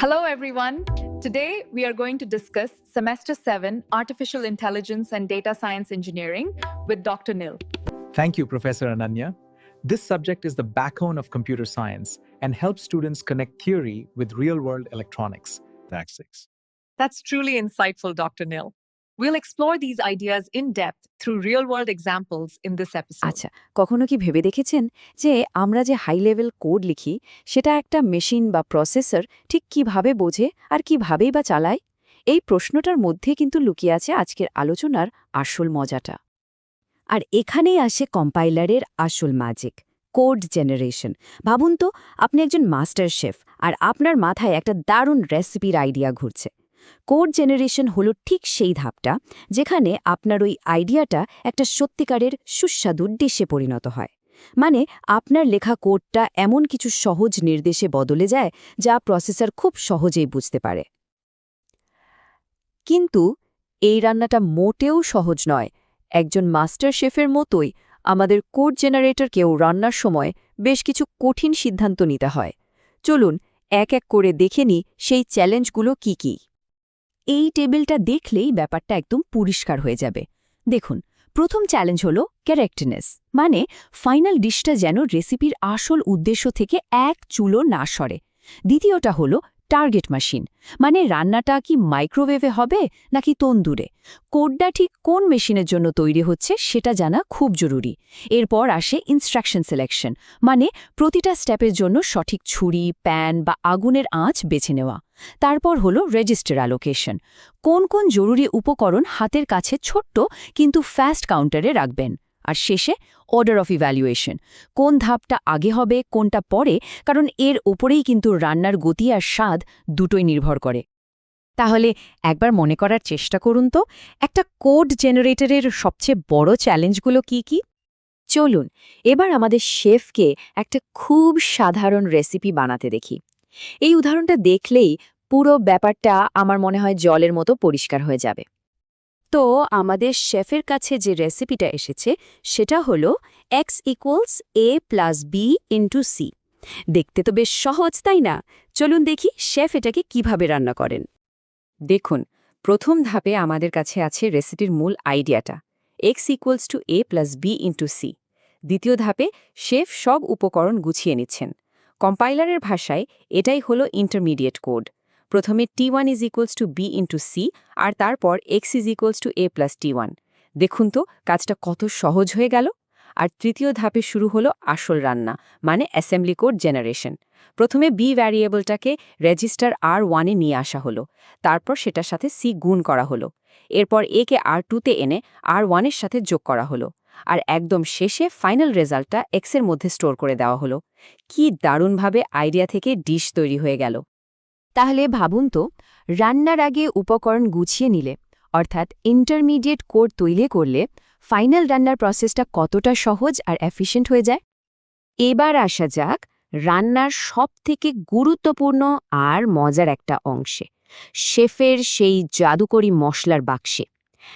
Hello, everyone. Today, we are going to discuss Semester 7 Artificial Intelligence and Data Science Engineering with Dr. Nil. Thank you, Professor Ananya. This subject is the backbone of computer science and helps students connect theory with real world electronics. Tactics. That's truly insightful, Dr. Nil. We'll explore these ideas in depth through real world examples in this episode. আচ্ছা কখনো কি ভেবে দেখেছেন যে আমরা যে high level code লিখি, সেটা একটা মেশিন বা প্রসেসর ঠিক কীভাবে বোঝে আর কিভাবেই বা চালায়? এই প্রশ্নটার মধ্যে কিন্তু লুকিয়ে আছে আজকের আলোচনার আসল মজাটা। আর এখানেই আসে কম্পাইলারের আসল ম্যাজিক কোড জেনারেশন ভাবুন তো, আপনি একজন মাস্টার শেফ আর আপনার মাথায় একটা দারুণ রেসিপির আইডিয়া ঘুরছে। কোড জেনারেশন হলো ঠিক সেই ধাপটা যেখানে আপনার ওই আইডিয়াটা একটা সত্যিকারের সুস্বাদু ডিশে পরিণত হয়। মানে আপনার লেখা কোডটা এমন কিছু সহজ নির্দেশে বদলে যায় যা প্রসেসর খুব সহজেই বুঝতে পারে। কিন্তু এই রান্নাটা মোটেও সহজ নয়। একজন মাস্টার শেফের মতোই আমাদের কোড জেনারেটরকেও রান্নার সময় বেশ কিছু কঠিন সিদ্ধান্ত নিতে হয়। চলুন এক এক করে দেখে নিই সেই চ্যালেঞ্জগুলো কি কি। এই টেবিলটা দেখলেই ব্যাপারটা একদম পরিষ্কার হয়ে যাবে। দেখুন, প্রথম চ্যালেঞ্জ হল ক্যারেক্টনেস মানে ফাইনাল ডিশটা যেন রেসিপির আসল উদ্দেশ্য থেকে এক চুলো না সরে। দ্বিতীয়টা হল টার্গেট মেশিন মানে রান্নাটা কি মাইক্রোওয়েভে হবে নাকি তন্দুরে? কোডটা ঠিক কোন মেশিনের জন্য তৈরি হচ্ছে সেটা জানা খুব জরুরি। এরপর আসে ইনস্ট্রাকশন সিলেকশন মানে প্রতিটা স্টেপের জন্য সঠিক ছুরি প্যান বা আগুনের আঁচ বেছে নেওয়া। তারপর হলো রেজিস্টার অ্যালোকেশন। কোন কোন জরুরি উপকরণ হাতের কাছে ছোট্ট কিন্তু ফাস্ট কাউন্টারে রাখবেন? আর শেষে অর্ডার অফ ইভ্যালুয়েশন কোন ধাপটা আগে হবে, কোনটা পরে? কারণ এর ওপরেই কিন্তু রান্নার গতি আর স্বাদ দুটোই নির্ভর করে। তাহলে একবার মনে করার চেষ্টা করুন তো, একটা কোড জেনারেটরের সবচেয়ে বড় চ্যালেঞ্জগুলো কি কি? চলুন, এবার আমাদের শেফকে একটা খুব সাধারণ রেসিপি বানাতে দেখি। এই উদাহরণটা দেখলেই পুরো ব্যাপারটা আমার মনে হয় জলের মতো পরিষ্কার হয়ে যাবে। তো আমাদের শেফের কাছে যে রেসিপিটা এসেছে, সেটা হলো x equals a plus b into c দেখতে তো বেশ সহজ, তাই না? চলুন দেখি শেফ এটাকে কীভাবে রান্না করেন। দেখুন, প্রথম ধাপে আমাদের কাছে আছে রেসিপির মূল আইডিয়াটা x equals to a plus b into c দ্বিতীয় ধাপে শেফ সব উপকরণ গুছিয়ে নিচ্ছেন। কম্পাইলারের ভাষায় এটাই হলো ইন্টারমিডিয়েট কোড প্রথমে t one is equals to b into c আর তারপর x is equals to a plus t one দেখুন তো, কাজটা কত সহজ হয়ে গেল। আর তৃতীয় ধাপে শুরু হলো আসল রান্না মানে অ্যাসেম্বলি কোড জেনারেশন প্রথমে বি ভ্যারিয়েবলটাকে রেজিস্টার আর ওয়ানে নিয়ে আসা হলো। তারপর সেটার সাথে সি গুণ করা হলো। এরপর একে আর টুতে এনে আর ওয়ানের সাথে যোগ করা হলো। আর একদম শেষে ফাইনাল রেজাল্টটা এক্সের মধ্যে স্টোর করে দেওয়া হলো। কি দারুণভাবে আইডিয়া থেকে ডিশ তৈরি হয়ে গেল। তাহলে ভাবুন তো, রান্নার আগে উপকরণ গুছিয়ে নিলে, অর্থাৎ ইন্টারমিডিয়েট কোড তৈরি করলে ফাইনাল রান্নার প্রসেসটা কতটা সহজ আর এফিশিয়েন্ট হয়ে যায়? এবার আসা যাক রান্নার সবথেকে গুরুত্বপূর্ণ আর মজার একটা অংশে, শেফের সেই জাদুকরি মশলার বাক্সে।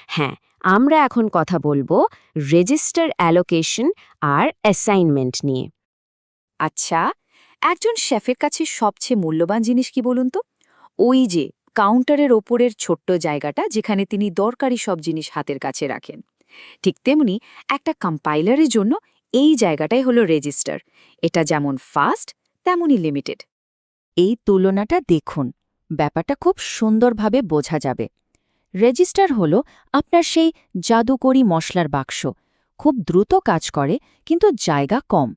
হ্যাঁ আমরা এখন কথা বলব রেজিস্টার অ্যালোকেশন আর অ্যাসাইনমেন্ট নিয়ে। আচ্ছা একজন শেফের কাছে সবচেয়ে মূল্যবান জিনিস কি বলুন তো? ওই যে, কাউন্টারের ওপরের ছোট্ট জায়গাটা যেখানে তিনি দরকারি সব জিনিস হাতের কাছে রাখেন। ঠিক তেমনি একটা কম্পাইলারের জন্য এই জায়গাটাই হলো রেজিস্টার। এটা যেমন ফাস্ট, তেমনই লিমিটেড। এই তুলনাটা দেখুন। ব্যাপারটা খুব সুন্দরভাবে বোঝা যাবে। রেজিস্টার হল আপনার সেই জাদুকরি মশলার বাক্স। খুব দ্রুত কাজ করে, কিন্তু জায়গা কম।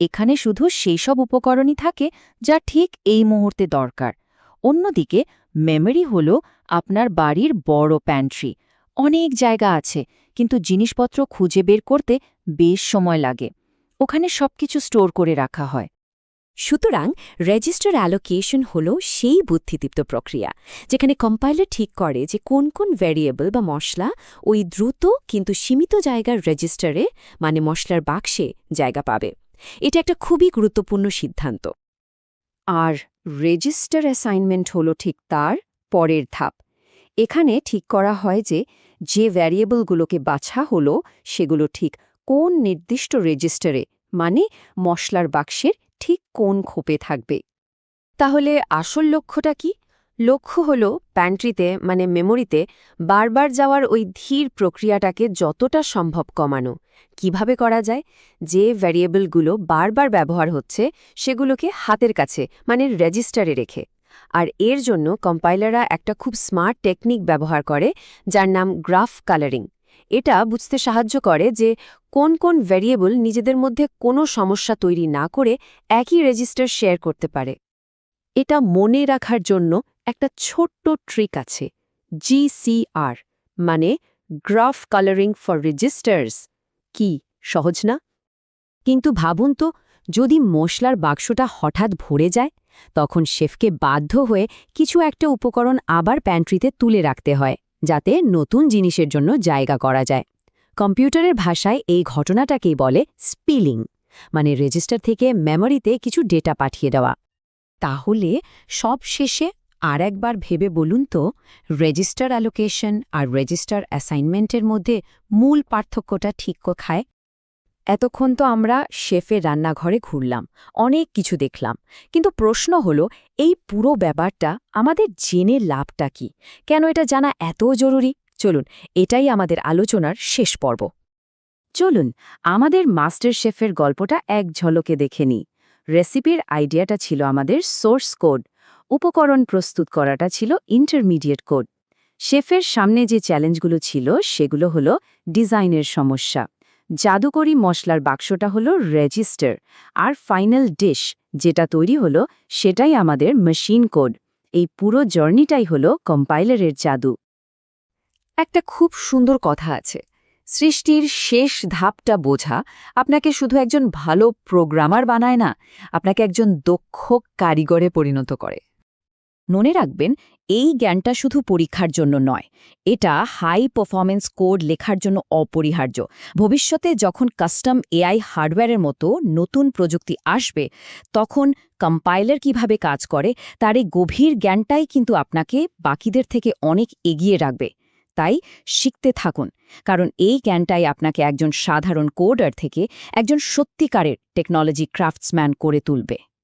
এখানে শুধু সেই সব উপকরণই থাকে যা ঠিক এই মুহূর্তে দরকার। অন্যদিকে মেমরি হল আপনার বাড়ির বড় প্যান্ট্রি অনেক জায়গা আছে, কিন্তু জিনিসপত্র খুঁজে বের করতে বেশ সময় লাগে। ওখানে সবকিছু স্টোর করে রাখা হয়। সুতরাং রেজিস্টার অ্যালোকেশন হল সেই বুদ্ধিদীপ্ত প্রক্রিয়া, যেখানে কম্পাইলার ঠিক করে যে কোন কোন ভ্যারিয়েবল বা মশলা ওই দ্রুত কিন্তু সীমিত জায়গার রেজিস্টারে মানে মশলার বাক্সে জায়গা পাবে। এটা একটা খুবই গুরুত্বপূর্ণ সিদ্ধান্ত। আর রেজিস্টার অ্যাসাইনমেন্ট হলো ঠিক তার পরের ধাপ। এখানে ঠিক করা হয় যে যে ভ্যারিয়েবলগুলোকে বাছা হলো সেগুলো ঠিক কোন নির্দিষ্ট রেজিস্টারে মানে মশলার বাক্সের ঠিক কোন খোপে থাকবে? তাহলে আসল লক্ষ্যটা কি? লক্ষ্য হল প্যান্ট্রিতে মানে মেমোরিতে বারবার যাওয়ার ওই ধীর প্রক্রিয়াটাকে যতটা সম্ভব কমানো। কীভাবে করা যায়? যে ভ্যারিয়েবলগুলো বারবার ব্যবহার হচ্ছে, সেগুলোকে হাতের কাছে মানে রেজিস্টারে রেখে। আর এর জন্য কম্পাইলাররা একটা খুব স্মার্ট টেকনিক ব্যবহার করে, যার নাম গ্রাফ কালারিং এটা বুঝতে সাহায্য করে যে কোন কোন ভ্যারিয়েবল নিজেদের মধ্যে কোনো সমস্যা তৈরি না করে একই রেজিস্টার শেয়ার করতে পারে। এটা মনে রাখার জন্য একটা ছোট্ট ট্রিক আছে জিসিআর মানে গ্রাফ কালারিং ফর রেজিস্টার্স কি, সহজ না? কিন্তু ভাবুন তো, যদি মশলার বাক্সটা হঠাৎ ভরে যায়, তখন শেফকে বাধ্য হয়ে কিছু একটা উপকরণ আবার প্যান্ট্রিতে তুলে রাখতে হয়, যাতে নতুন জিনিসের জন্য জায়গা করা যায়। কম্পিউটারের ভাষায় এই ঘটনাটাকেই বলে স্পিলিং মানে রেজিস্টার থেকে মেমোরিতে কিছু ডেটা পাঠিয়ে দেওয়া। তাহলে সব শেষে আর একবার ভেবে বলুন তো, রেজিস্টার অ্যালোকেশন আর রেজিস্টার অ্যাসাইনমেন্টের মধ্যে মূল পার্থক্যটা ঠিক কোথায়? এতক্ষণ তো আমরা শেফের রান্নাঘরে ঘুরলাম, অনেক কিছু দেখলাম, কিন্তু প্রশ্ন হলো, এই পুরো ব্যাপারটা আমাদের জেনে লাভটা কি? কেন এটা জানা এত জরুরি? চলুন, এটাই আমাদের আলোচনার শেষ পর্ব। চলুন, আমাদের মাস্টার শেফের গল্পটা এক ঝলকে দেখে নিই। রেসিপির আইডিয়াটা ছিল আমাদের সোর্স কোড। উপকরণ প্রস্তুত করাটা ছিল ইন্টারমিডিয়েট কোড। শেফের সামনে যে চ্যালেঞ্জগুলো ছিল, সেগুলো হলো ডিজাইনের সমস্যা। জাদুকরি মশলার বাক্সটা হলো রেজিস্টার, আর ফাইনাল ডিশ যেটা তৈরি হলো, সেটাই আমাদের মেশিন কোড। এই পুরো জার্নিটাই হলো কম্পাইলারের জাদু। একটা খুব সুন্দর কথা আছে। সৃষ্টির শেষ ধাপটা বোঝা আপনাকে শুধু একজন ভালো প্রোগ্রামার বানায় না, আপনাকে একজন দক্ষ কারিগরে পরিণত করে। মনে রাখবেন, এই জ্ঞানটা শুধু পরীক্ষার জন্য নয়, এটা হাই পারফরমেন্স কোড লেখার জন্য অপরিহার্য। ভবিষ্যতে যখন কাস্টম এআই হার্ডওয়্যারের মতো নতুন প্রযুক্তি আসবে, তখন কম্পাইলার কীভাবে কাজ করে, তার এই গভীর জ্ঞানটাই কিন্তু আপনাকে বাকিদের থেকে অনেক এগিয়ে রাখবে। তাই শিখতে থাকুন। কারণ এই জ্ঞানটাই আপনাকে একজন সাধারণ কোডার থেকে একজন সত্যিকারের টেকনোলজি ক্রাফটসম্যান করে তুলবে।